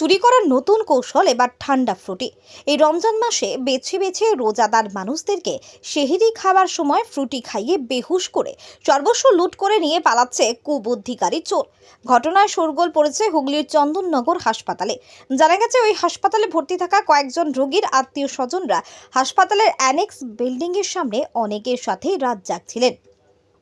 চুরি করার নতুন কৌশল এবার ঠান্ডা ফ্রুটি। এই রমজান মাসে বেছে বেছে রোজাদার মানুষদেরকে সেহেরি খাবার সময় ফ্রুটি খাইয়ে বেহুশ করে সর্বস্ব লুট করে নিয়ে পালাচ্ছে কুবুদ্ধিকারী চোর। ঘটনায় শোরগোল পড়েছে হুগলির চন্দননগর হাসপাতালে। জানা গেছে, ওই হাসপাতালে ভর্তি থাকা কয়েকজন রোগীর আত্মীয় স্বজনরা হাসপাতালের অ্যানেক্স বিল্ডিংয়ের সামনে অনেকের সাথে রাত জাগছিলেন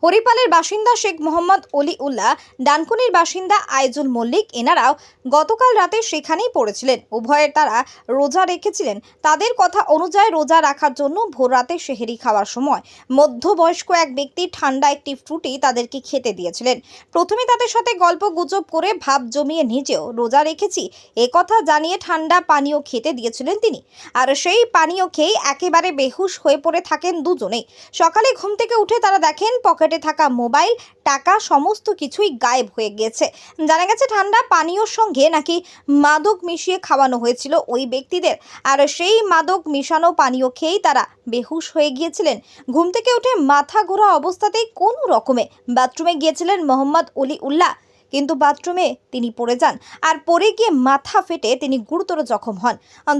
হরিপালের বাসিন্দা শেখ মোহাম্মদ অলি উল্লাহ ডানকুনির বাসিন্দা আইজুল মল্লিক এনারাও গতকাল রাতে সেখানেই পড়েছিলেন। উভয়ের তারা রোজা রেখেছিলেন। তাদের কথা অনুযায়ী রোজা রাখার জন্য ভোর রাতে সেহেরি খাওয়ার সময় মধ্যবয়স্ক এক ব্যক্তি ঠান্ডা একটি ফ্রুটি তাদেরকে খেতে দিয়েছিলেন। প্রথমে তাদের সাথে গল্প গুজব করে ভাব জমিয়ে নিজেও রোজা রেখেছি। এ কথা জানিয়ে ঠান্ডা পানীয় খেতে দিয়েছিলেন তিনি। আর সেই পানীয় খেয়ে একেবারে বেহুশ হয়ে পড়ে থাকেন দুজনেই। সকালে ঘুম থেকে উঠে তারা দেখেন পকেটে থাকা মোবাইল, টাকা, সমস্ত কিছুই গায়েব হয়ে গিয়েছে জানা গেছে, ঠান্ডা পানীয়র সঙ্গে নাকি মাদক মিশিয়ে খাওয়ানো হয়েছিল ওই ব্যক্তিদের। আর সেই মাদক মিশানো পানীয় খেয়েই তারা বেহুশ হয়ে গিয়েছিলেন। ঘুম থেকে উঠে মাথা ঘোরা অবস্থাতেই কোনো রকমে বাথরুমে গিয়েছিলেন মোহাম্মদ অলি উল্লাহ কিন্তু বাথরুমে তিনি পড়ে যান আর পড়ে গিয়ে মাথা ফেটে তিনি গুরুতর জখম হন।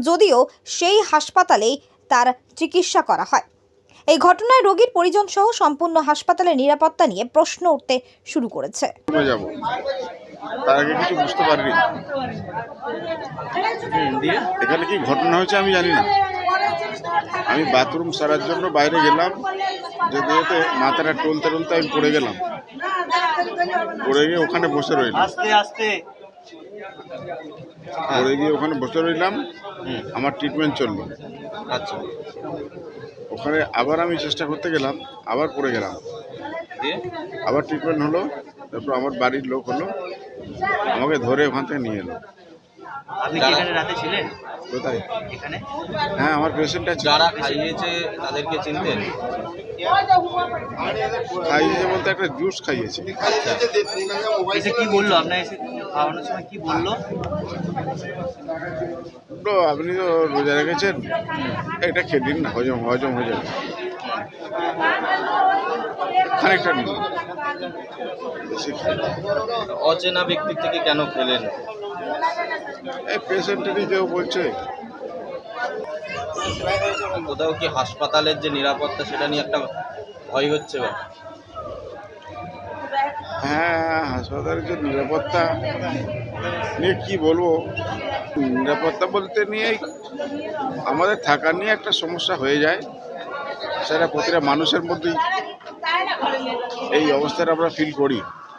যদিও সেই হাসপাতালেই তার চিকিৎসা করা হয়। এই ঘটনায় রোগীর পরিজন সহ সম্পূর্ণ হাসপাতালের নিরাপত্তা নিয়ে প্রশ্ন উঠতে শুরু করেছে। তার আগে কিছু বুঝতে পারিনি। এখানে কি ঘটনা হয়েছে আমি জানি না। আমি বাথরুম সারার জন্য বাইরে গেলাম। যেতে যেতে মাথাটা টলতে টলতে আমি পড়ে গেলাম। পড়ে গিয়ে ওখানে বসে রইলাম। আস্তে আস্তে। পড়ে গিয়ে ওখানে বসে রইলাম। হুম, আমার ট্রিটমেন্ট চলল। আচ্ছা। ওখানে আবার আমি চেষ্টা করতে গেলাম আবার পড়ে গেলাম। আবার ট্রিটমেন্ট হলো তারপর আমার বাড়ির লোক হলো আমাকে ধরে ওখান থেকে নিয়ে এলো। আপনি কি এখানে রাতে ছিলেন? কোথায়? এখানে? হ্যাঁ আমার পেশেন্ট আছে। যারা খাইয়েছে তাদেরকে চিনতেন? খাইয়েছে বলতে একটা জুস খাইয়েছে। এসে কি বলল? আপনার খাওয়ানোর সময় কি বলল? তো আপনি তো রোজা রেখেছেন। এটা খেয়ে দিন না হজম হজম হয়ে যাবে খানিকটা নিন। অচেনা ব্যক্তির থেকে কেন খেলেন? এই পেশেন্টেরই কেউ বলছে। কোথাও কি হাসপাতালের যে নিরাপত্তা সেটা নিয়ে একটা ভয় হচ্ছে বা? হাসপাতালের যে নিরাপত্তা নিয়ে কি বলব? নিরাপত্তা বলতে নিয়ে আমাদের থাকা নিয়ে একটা সমস্যা হয়ে যায়। সেটা প্রতিটা মানুষের মধ্যেই এই অবস্থাটা আমরা ফিল করি।